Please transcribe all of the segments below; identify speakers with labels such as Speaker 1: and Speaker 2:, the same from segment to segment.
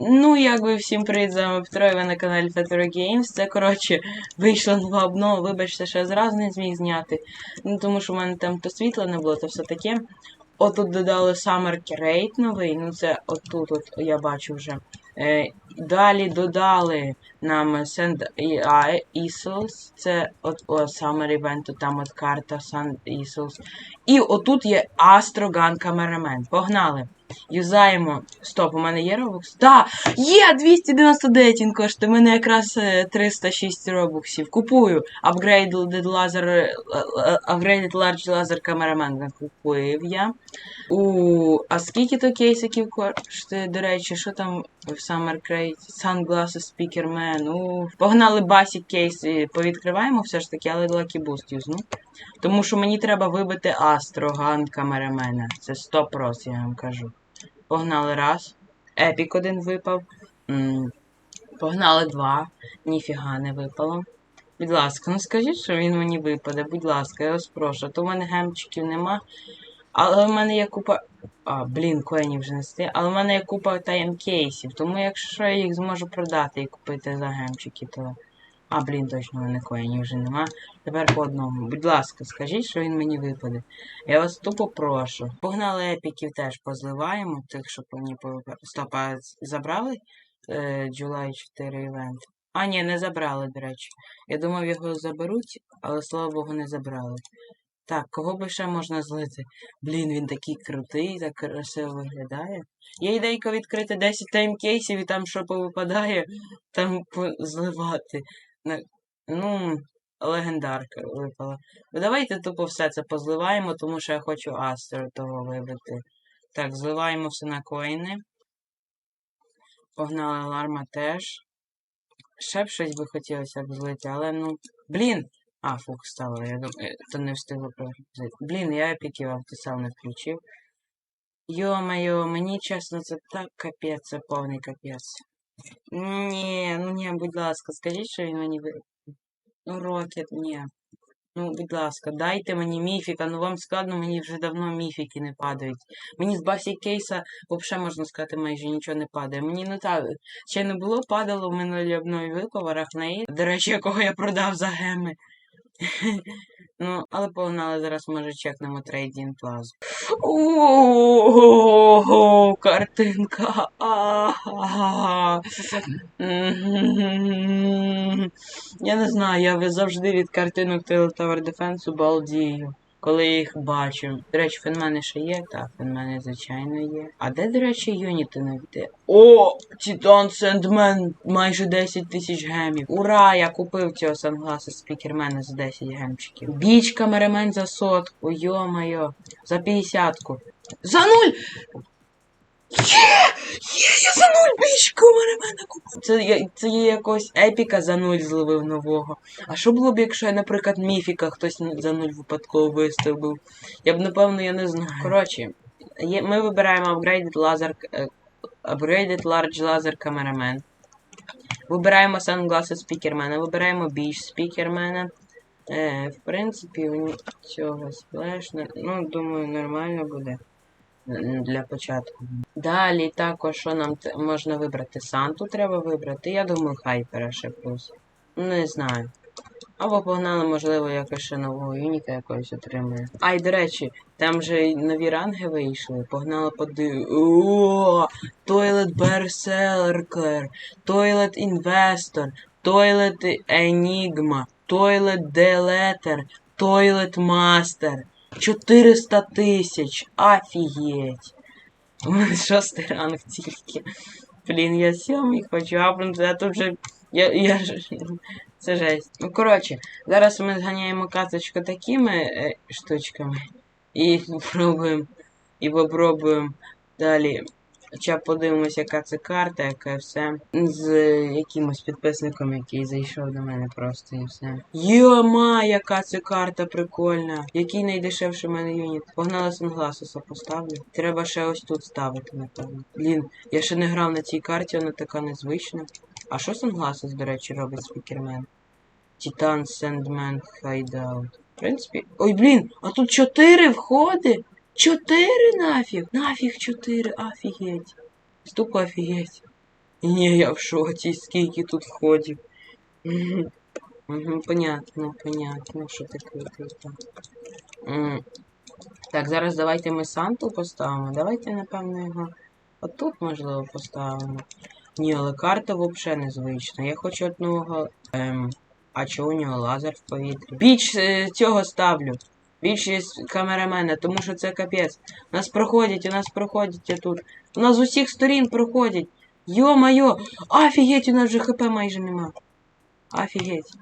Speaker 1: Ну, якби всім привіт, з вами Петро, ви на каналі Petro Games. Це, коротше, вийшла нова обнова, вибачте, що я зразу не зміг зняти. Ну, тому що в мене там то світла не було, то все таке. Отут додали Summer Crate новий, ну це отут, от я бачу вже. Е, далі додали нам Sand Isles, це от о, Summer Event, там от карта Sand Isles. І отут є Astro Gun Cameraman. Погнали! Юзаємо. Стоп, у мене є робокс? Так! Є! 299 він коштує. У мене якраз е, 306 робоксів. Купую. Upgraded laser, е, е, Upgraded Large Laser Cameraman купив я. У, а скільки то кейсиків коштує, до речі, що там в Summer Crate? Sunglasses Speakerman. У, погнали Basic кейси. Повідкриваємо все ж таки, але Lucky Boost юзну. Тому що мені треба вибити Gun камерамена. Це 100%, я вам кажу. Погнали раз. Епік один випав. М, Погнали два. Ніфіга не випало. Будь ласка, ну скажіть, що він мені випаде, будь ласка, я вас прошу. То в мене гемчиків нема. Але в мене є купа. А, блін, коїнів вже не стає. Але в мене є купа таймкейсів. Тому якщо я їх зможу продати і купити за гемчики, то. А, блін, точно в мене коїнів вже нема. Тепер по одному. Будь ласка, скажіть, що він мені випаде. Я вас тупо прошу. Погнали епіків теж позливаємо, тих, що по мені повипали. Стоп, а забрали е, July 4 івент? А, ні, не забрали, до речі. Я думав, його заберуть, але слава Богу, не забрали. Так, кого би ще можна злити? Блін, він такий крутий, так красиво виглядає. Є ідейка відкрити 10 таймкейсів і там що повипадає, там зливати. Ну, легендарка випала. Ну, давайте тупо все це позливаємо, тому що я хочу Астро того вибити. Так, зливаємо все на коїни. Погнали аларма теж. Ще б щось би хотілося б злити, але ну. Блін! А, фук ставила, я думаю, то не встигло прогрузити. Блін, я епіків автосел не включив. Йо-моє, мені чесно, це так капець, це повний капець. Ні, ну ні, будь ласка, скажіть, що він мені. Ну, Рокет, ні. Ну, будь ласка, дайте мені міфіка. Ну вам складно, мені вже давно міфіки не падають. Мені з басі кейса, взагалі, можна сказати, майже нічого не падає. Мені не так. Ще не було, падало в минулі обнові випав арахнеїд. До речі, якого я продав за геми. Ну, але погнали, зараз може чекнемо трейдін плазу. Ого, картинка. Я не знаю, я завжди від картинок Tower Defense балдію, коли я їх бачу. До речі, фенмени ще є, так, фенмени, звичайно, є. А де, до речі, юніти йде? О! Титан Сендмен майже 10 тисяч гемів. Ура! Я купив цього сангласа спікермена за 10 гемчиків. Біч камерамен за сотку, йо-майо, За 50-ку. За нуль! Є! Є, я за нуль біч камерамена купив. Це, я- це є якось епіка за нуль зловив нового. А що було б, якщо я, наприклад, міфіка хтось за нуль випадково виставив? Я б, напевно, я не знаю. Коротше, є, ми вибираємо Upgraded Laser, е, Upgraded Large Laser Cameraman. Вибираємо Sunglasses Speakerman, вибираємо Beach Speakerman. Е, в принципі, у цього сплеш, ну, думаю, нормально буде для початку. Далі також, що нам можна вибрати? Санту треба вибрати. Я думаю, Хайпера ще плюс. Не знаю. Або погнали, можливо, якось ще нового юніка якогось отримає. А й до речі, там же нові ранги вийшли. Погнали поди. О, Toilet Berserker, Toilet Investor, Toilet Enigma, Toilet Deleter, Toilet Master. 400 тисяч. Офігеть. У мене шостий ранг тільки. Блін, я сьомий хочу апнути, а тут вже. Я, я ж... Це жесть. Ну, коротше, зараз ми зганяємо каточку такими е, штучками. І попробуємо. І попробуємо далі. Хоча подивимося, яка це карта, яке все. З якимось підписником, який зайшов до мене просто і все. Йома, яка це карта прикольна. Який найдешевший в мене юніт. Погнали сангласуса поставлю. Треба ще ось тут ставити, напевно. Блін, я ще не грав на цій карті, вона така незвична. А що сангласус, до речі, робить спікермен? Титан Сендмен Хайдаут. В принципі. Ой, блін, а тут чотири входи? Чотири нафіг? Нафіг чотири, офігеть. Ступо офігеть. Ні, я в шоці, скільки тут входів. Понятно, понятно, що таке круто. Так, зараз давайте ми Санту поставимо. Давайте, напевно, його отут, можливо, поставимо. Ні, але карта взагалі незвична. Я хочу одного. Ем, а чого у нього лазер в повітрі? Біч е, цього ставлю. Більшість камерамена, тому що це капець. Нас проходять, у нас проходять тут. У нас з усіх сторін проходять. Йо-майо! Офігеть, у нас вже ХП майже нема. Офігеть.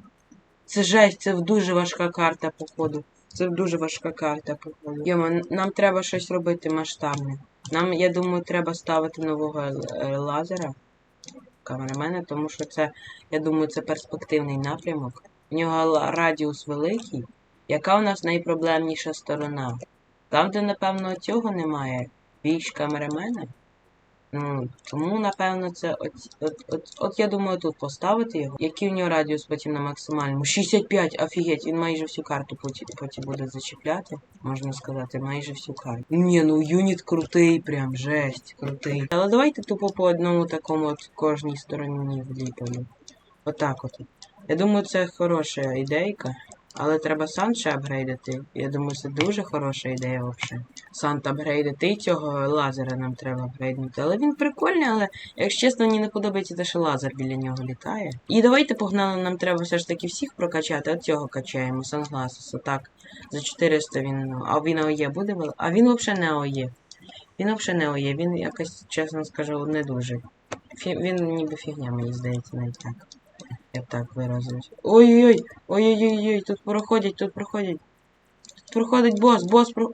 Speaker 1: Це жесть, це дуже важка карта, походу. Це дуже важка карта, походу. Йома, нам треба щось робити масштабне. Нам, я думаю, треба ставити нового е, лазера камерамена, тому що це, я думаю, це перспективний напрямок. У нього радіус великий. Яка у нас найпроблемніша сторона? Там, де, напевно, цього немає, більш камерамена. Ну, тому, напевно, це от, от, от, от я думаю тут поставити його. Який в нього радіус потім на максимальному? 65, офігеть, він майже всю карту потім, потім буде зачіпляти. Можна сказати, майже всю карту. Ні, ну юніт крутий, прям жесть, крутий. Але давайте тупо по одному такому от кожній стороні вліпимо. Отак от. Я думаю, це хороша ідейка. Але треба сант ще апгрейдити. Я думаю, це дуже хороша ідея взагалі. Сант апгрейдити і цього лазера нам треба апгрейднути. Але він прикольний, але, якщо чесно, мені не подобається те, що лазер біля нього літає. І давайте погнали, нам треба все ж таки всіх прокачати. От цього качаємо, Сангласиса. Так, за 400 він. ну, А він АОЄ буде? А він взагалі не АОЄ. Він взагалі не АОЄ, він якось, чесно скажу, не дуже. Фі... Він ніби фігня, мені здається, навіть так. Я так виразився. Ой-ой-ой! Ой-ой-ой, тут проходять, тут проходять. Тут проходить бос, бос про.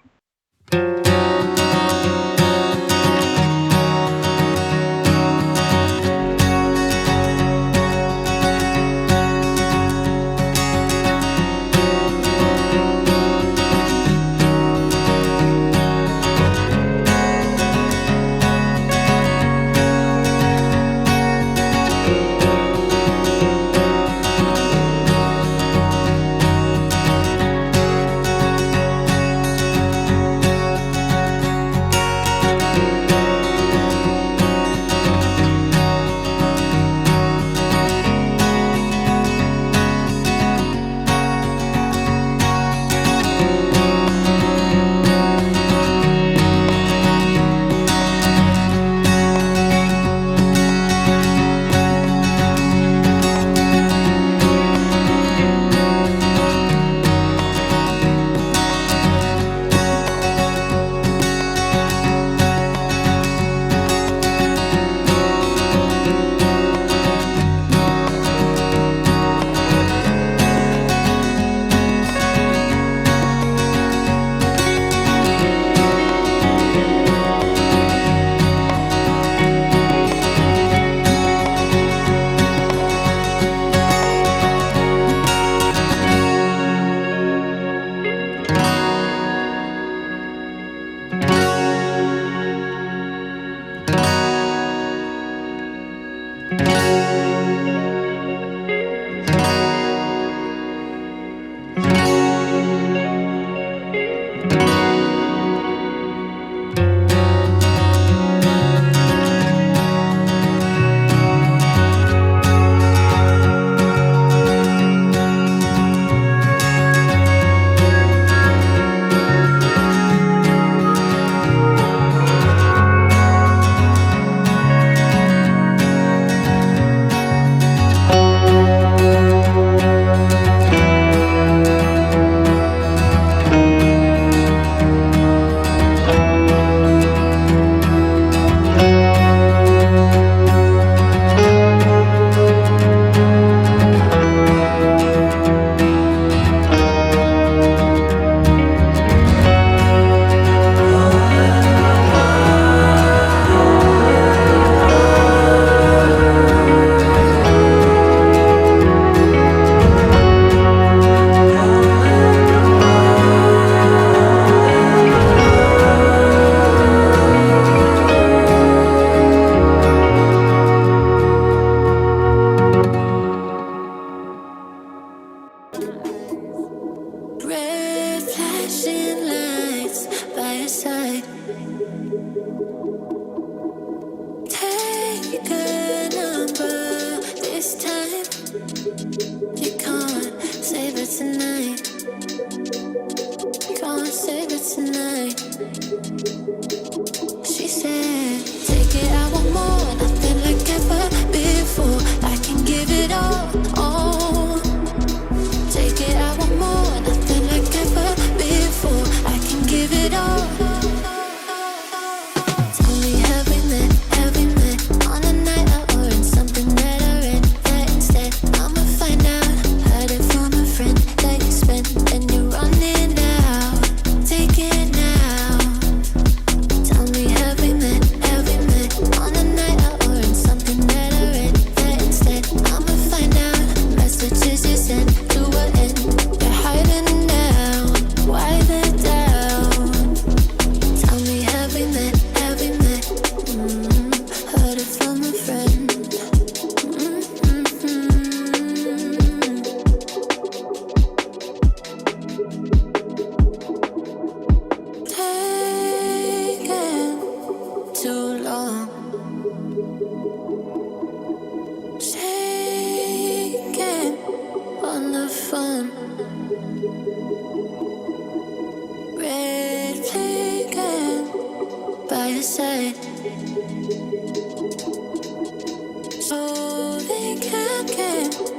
Speaker 2: again.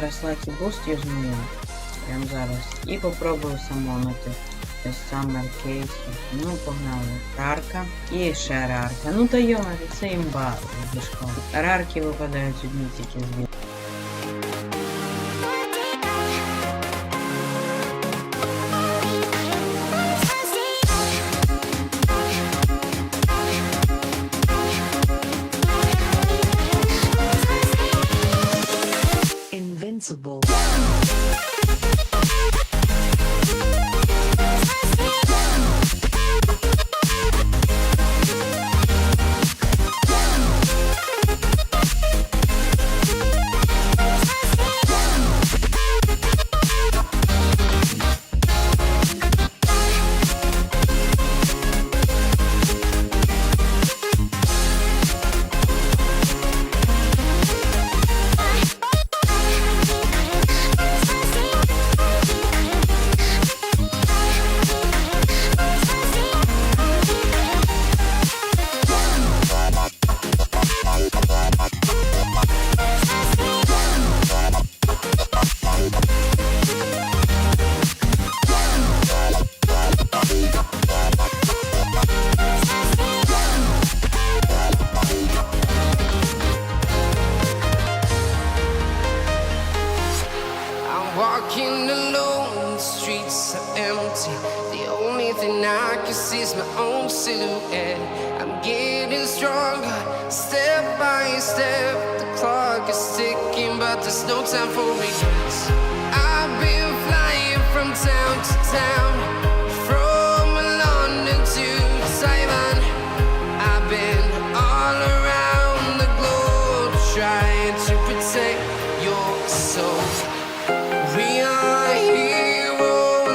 Speaker 2: Переслати буст і Прям зараз. И попробую самомити. Те саме кейс. Ну, погнали. Рарка. И еще рарка. Ну да йомові, це імба. Рарки выпадают одні тільки
Speaker 1: звідти.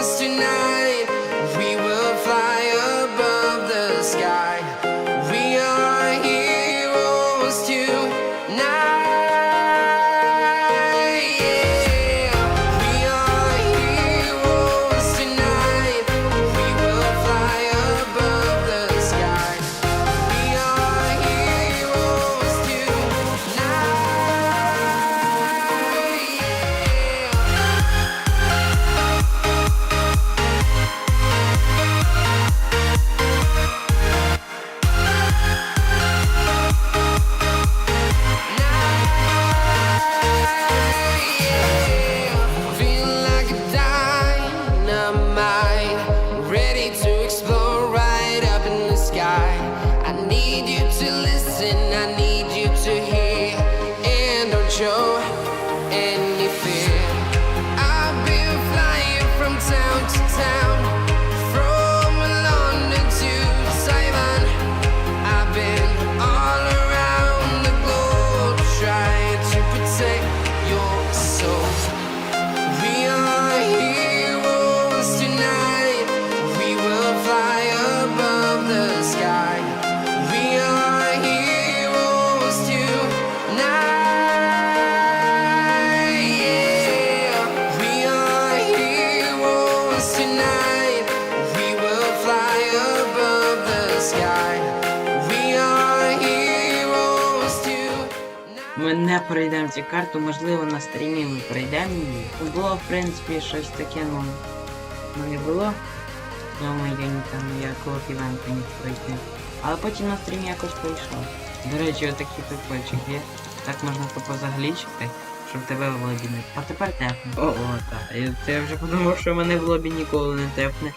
Speaker 1: astronaut. Пройдемо цю карту, можливо, на стрімі ми пройдемо її. Було, в принципі, щось таке, ну, ну не було. Тому я не там ніякого івента не пройти. Але потім на стрімі якось прийшов. До речі, отакий прикольчик є. Так можна тупо заглічити, щоб тебе в лобі не. А тепер тепне. О, о, так. Це я вже подумав, що мене в лобі ніколи не тепне.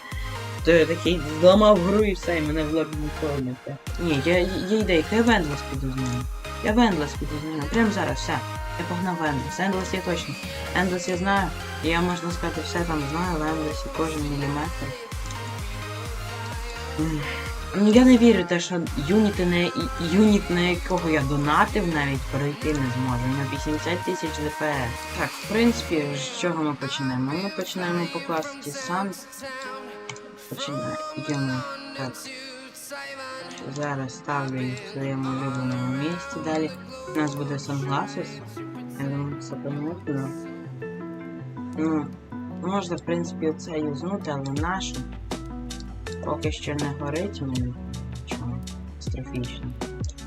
Speaker 1: То я такий зламав гру і все, і мене в лобі ніколи не тепне. Ні, я, є ідейка, я Вендлес піду з ним. Я в Ендлес піду з ним. Прямо зараз, все. Я погнав в Ендлес. Ендлес я точно. Ендлес я знаю. Я можна сказати, все там знаю в Ендлесі, кожен міліметр. Ну я не вірю те, що юніти і- юніт, на якого я донатив, навіть пройти не зможе. На 80 тисяч ДПС. Так, в принципі, з чого ми починаємо? Ми починаємо по класиці Сан. Починаємо. Так. Зараз ставлю їх в своєму улюбленому місці. Далі у нас буде Sunglasses. Я думаю, це понятно. Ну, можна, в принципі, оце юзнути, але наше поки що не горить мені. Чому? Катастрофічно.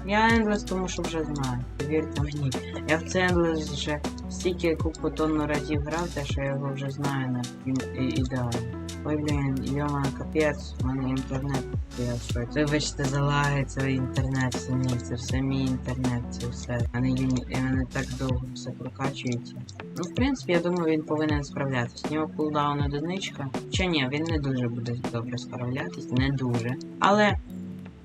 Speaker 1: Я Endless, тому що вже знаю. Повірте мені. Я в це Endless вже стільки купу тонну разів грав, те, що я його вже знаю на ідеально. Ой, блін, йома, капець, у мене інтернет це. Вибачте за це інтернет, ні, це все мій інтернет, це все. А не юні, і мене так довго все прокачується. Ну, в принципі, я думаю, він повинен справлятися. У нього кулдаун одиничка. Чи ні, він не дуже буде добре справлятись, не дуже. Але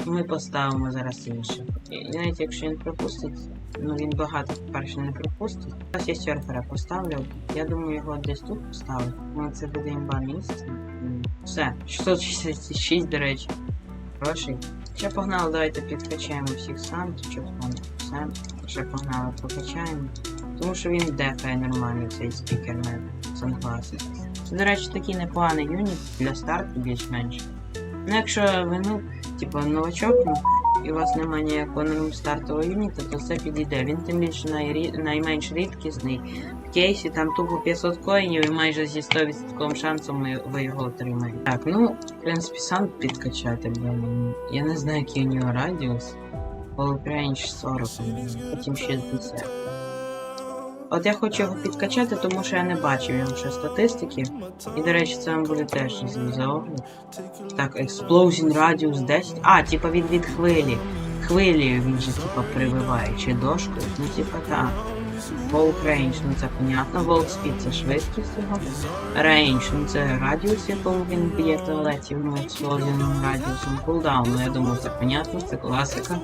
Speaker 1: ми поставимо зараз інше. І навіть якщо він пропустить, ну він багато перше не пропустить. Зараз я серфера поставлю. Я думаю, його десь тут поставлю. Ну це буде імба місце. Все, 666, до речі. Грошей. Ще погнали, давайте підкачаємо всіх сам, щоб там все. Ще погнали, прокачаємо. Тому що він дефає нормально цей спікер на Sunglasses. Це, до речі, такий непоганий юніт для старту більш-менш. Ну, якщо ви ну, типу, новачок, ну, і у вас немає ніякого стартового юніта, то це підійде. Він тим більше найрі... найменш рідкісний. В кейсі там тупо 500 коїнів і майже зі 100% шансом ви- його отримаєте. Так, ну, в принципі, сам підкачати, бо я не знаю, який у нього радіус. Полупрянч 40, потім 60. От я хочу його підкачати, тому що я не бачив його ще статистики. І, до речі, це вам буде теж за-. Так, Explosion Radius 10. А, типа він від хвилі. Хвилі він же, типа, прививає, чи дошкою. Ну, типа, так. Walk Range, ну це понятно. Walk Speed це швидкість його. Range, ну це радіус, якому він б'є туалетів, ну експлозивним радіусом. Cooldown, ну я думаю, це понятно, це класика.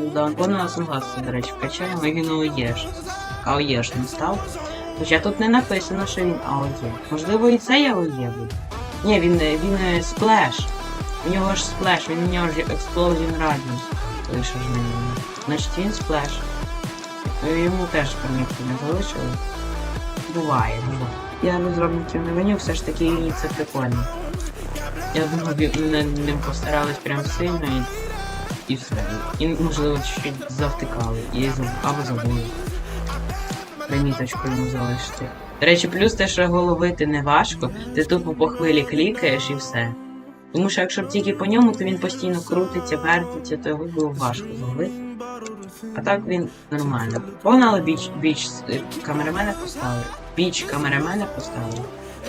Speaker 1: Cooldown, повна согласна, до речі, вкачаємо, і він ОЄш. АОЄш не став. Хоча тут не написано, що він АОЄ. Можливо, і це АОЄ буде. Ні, він, він е, сплеш. У нього ж сплеш, він у нього ж експлозін радіус. Лише ж не. Значить він сплеш. Е, Йому теж пам'ятки не залишили. Буває, буває. Я розробників не виню, все ж таки юніт це прикольно. Я думаю, над ним постарались прям сильно і, і все. І можливо чуть завтикали. І або забули. Приміточку йому залишити. До речі, плюс те, що головити не важко, ти тупо по хвилі клікаєш і все. Тому що якщо б тільки по ньому, то він постійно крутиться, вертиться, то його було важко зловити. А так він нормально. Погнали біч, біч камерамена поставили. Біч камерамена поставили.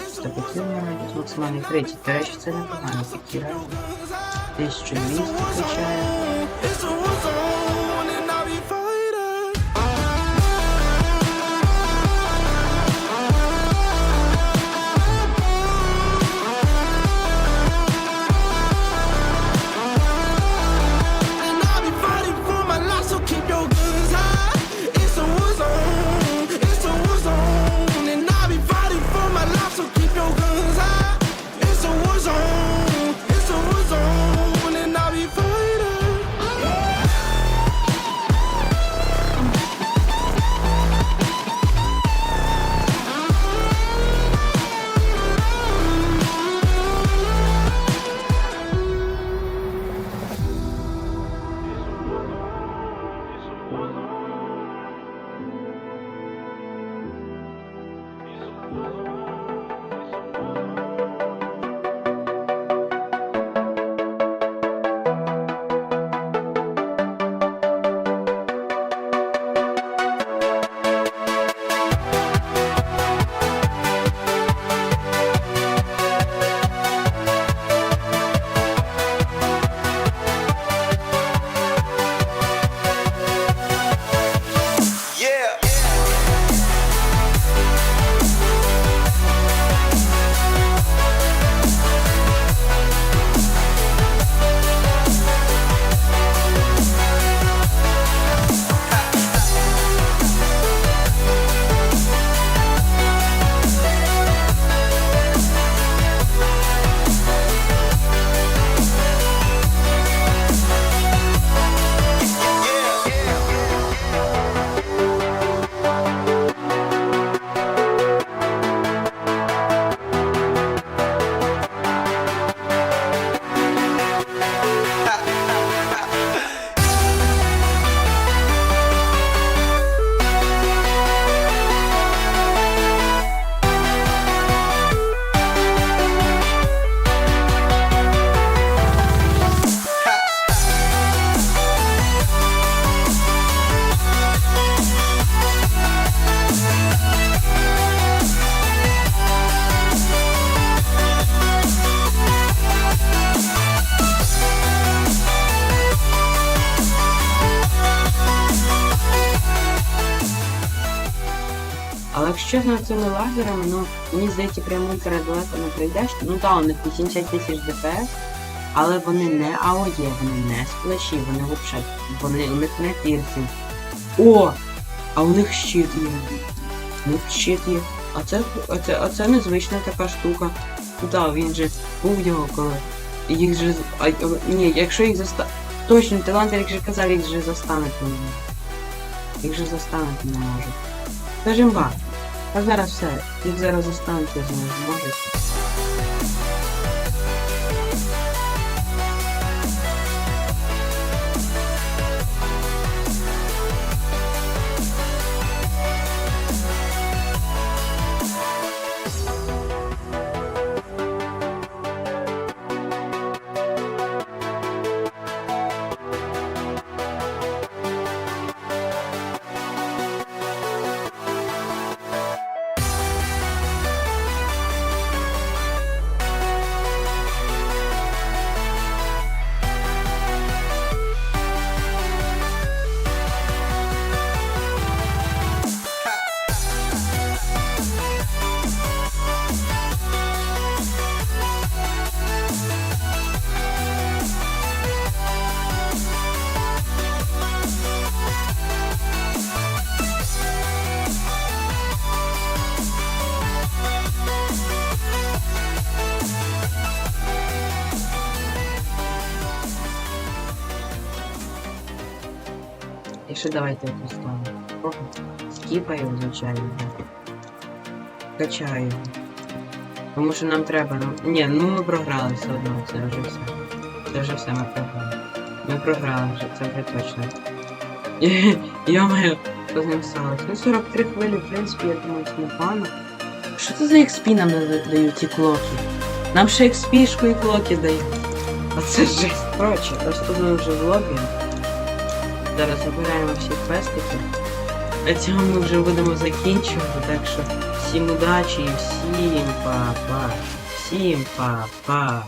Speaker 1: Стопотівний радіус максимальний 30. До речі, це непогано такі радіус. 1200 качає. Але якщо чесно, цими лазерами, ну мені здається, прямо не прийдеш. Ну так, у них 80 тисяч ДПС, але вони не АОЄ, вони не сплеші, вони взагалі, вони у них не пірсинг. О! А у них щит є. У них щит є. А це, а це, а це незвична така штука. Ну так, він же був його коли. Їх же. з- А, ні, якщо їх заста... Точно, талант, як же казав, їх же застанути не може. Їх же застанути не може. Скажем ба. А зараз все. Їх зараз застануть, я ще давайте ставимо. Ого. Скіпаю, звичайно. Качаю. Тому що нам треба. Ну... Ні, ну ми програли все одно, це вже все. Це вже все, ми програли. Ми програли вже, це вже точно. Йо-моє, що з ним сталося? Ну 43 хвилі, в принципі, я думаю, це непогано. Що це за XP нам дають ті клоки? Нам ще XP-шку і клоки дають. А це жесть. Коротше, ось тут ми вже в лобі. Зараз забираємо всі квестики. На цього ми вже будемо закінчувати, так що всім удачі і всім па-па. Всім па-па.